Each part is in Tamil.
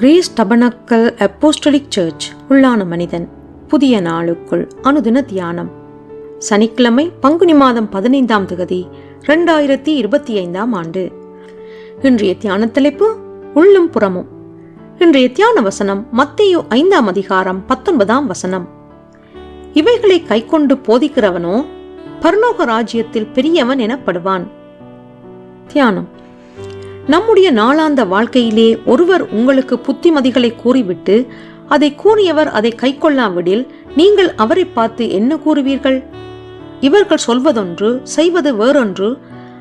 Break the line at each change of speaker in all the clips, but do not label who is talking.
கிரேஸ் டபனக்கல் அப்போஸ்டலிக் சர்ச் உள்ளான மனிதன் புதிய நாளுக்குள் அனுதின தியானம். சனிக்கிழமை பங்குனி மாதம் பதினைந்தாம் தகுதி ரெண்டாயிரத்தி இருபத்தி ஐந்தாம் ஆண்டு. இன்றைய தியான தலைப்பு உள்ளும் புறமும். இன்றைய தியான வசனம் மத்தியோ ஐந்தாம் அதிகாரம் பத்தொன்பதாம் வசனம். இவைகளை கைக்கொண்டு போதிக்கிறவனோ பர்ணோக ராஜ்யத்தில் பெரியவன் எனப்படுவான். தியானம். நம்முடைய நாளாந்த வாழ்க்கையிலே ஒருவர் உங்களுக்கு புத்திமதிகளை கூறிவிட்டு அதை கூறியவர் அதை கைக்கொள்ளாவிடில் நீங்கள் அவரை பார்த்து என்ன கூறுவீர்கள்? இவர்கள் சொல்வதொன்று செய்வது வேறொன்று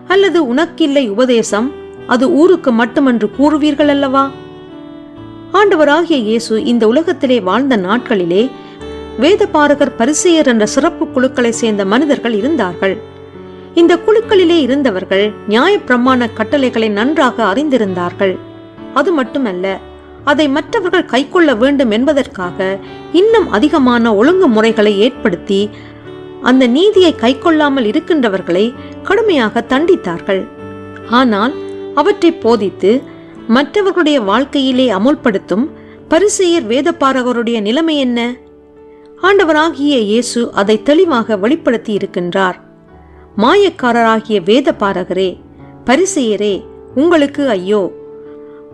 அல்லது உனக்கில்லை உபதேசம் அது ஊருக்கு மட்டுமென்று கூறுவீர்கள் அல்லவா? ஆண்டவராகிய இயேசு இந்த உலகத்திலே வாழ்ந்த நாட்களிலே வேதபாரகர் பரிசெயர் என்ற சிறப்பு குழுக்களை சேர்ந்த மனிதர்கள் இருந்தார்கள். இந்த குழுக்களிலே இருந்தவர்கள் நியாயப்பிரமாண கட்டளைகளை நன்றாக அறிந்திருந்தார்கள். அது மட்டுமல்ல அதை மற்றவர்கள் கைக்கொள்ள வேண்டும் என்பதற்காக இன்னும் அதிகமான ஒழுங்குமுறைகளை ஏற்படுத்தி அந்த நீதியை கைக்கொள்ளாமல் இருக்கின்றவர்களை கடுமையாக தண்டித்தார்கள். ஆனால் அவற்றை போதித்து மற்றவர்களுடைய வாழ்க்கையிலே அமுல்படுத்தும் பரிசெயர் வேதபாரகருடைய நிலைமை என்ன? ஆண்டவராகிய இயேசு அதை தெளிவாக வெளிப்படுத்தி இருக்கின்றார் மாயக்காரராகிய வேத பாரகரே பரிசெயரே உங்களுக்கு ஐயோ.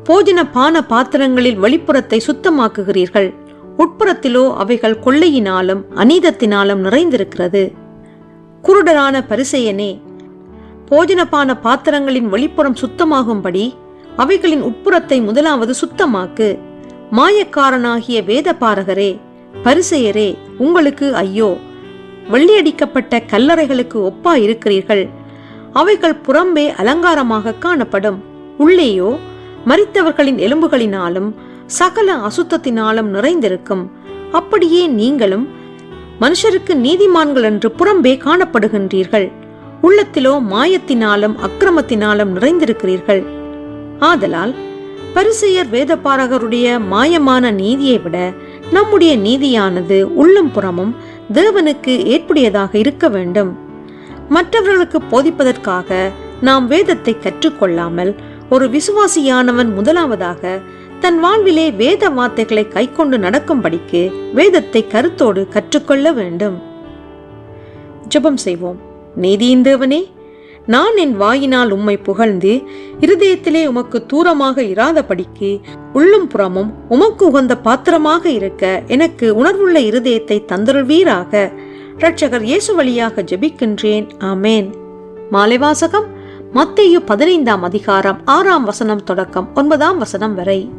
போஜன பான பாத்திரங்களில் வெளிப்புறத்தை சுத்தமாக்குகிறீர்கள். உட்புறத்திலோ அவைகள் கொள்ளையினாலும் அநீதத்தினாலும் நிறைந்திருக்கிறது. குருடரான பரிசெயனே போஜனபான பாத்திரங்களின் வெளிப்புறம் சுத்தமாகும்படி அவைகளின் உட்புறத்தை முதலாவது சுத்தமாக்கு. மாயக்காரனாகிய வேத பாரகரே பரிசெயரே உங்களுக்கு ஐயோ. வெள்ளியடிக்கப்பட்ட கல்லறைகளுக்கு ஒப்பா இருக்கிறீர்கள் அவைகள் புறம்பே அலங்காரமாக காணப்படும். உள்ளேயோ மரித்தவர்களின் எலும்புகளினாலும் சகல அசுத்தத்தினாலும் நிறைந்திருக்கும். அப்படியே நீங்களும் மனுஷருக்கு நீதிமான்கள் என்று புறம்பே காணப்படுகின்றீர்கள். உள்ளத்திலோ மாயத்தினாலும் அக்கிரமத்தினாலும் நிறைந்திருக்கிறீர்கள். ஆதலால் பரிசெயர் வேதபாரகருடைய மாயமான நீதியை விட நம்முடைய நீதியானது உள்ளும் புறமும் தேவனுக்கு ஏற்புடையதாக இருக்க வேண்டும். மற்றவர்களுக்கு போதிப்பதற்காக நாம் வேதத்தை கற்றுக்கொள்ளாமல் ஒரு விசுவாசியானவன் முதலாவதாக தன் வாழ்விலே வேத வார்த்தைகளை கைக்கொண்டு நடக்கும்படிக்கு வேதத்தை கருத்தோடு கற்றுக்கொள்ள வேண்டும். ஜெபம் செய்வோம். நீதியின் தேவனே நான் என் வாயினால் உம்மை புகழ்ந்து இருதயத்திலே உமக்கு தூரமாக இராதபடிக்கு உள்ளும் புறமும் உமக்கு உகந்த பாத்திரமாக இருக்க எனக்கு உணர்வுள்ள இருதயத்தை தந்தருள்வீராக. இரட்சகர் இயேசு வழியாக ஜெபிக்கின்றேன். ஆமேன். மாலைவாசகம் மத்தேயு பதினைந்தாம் அதிகாரம் ஆறாம் வசனம் தொடக்கம் ஒன்பதாம் வசனம் வரை.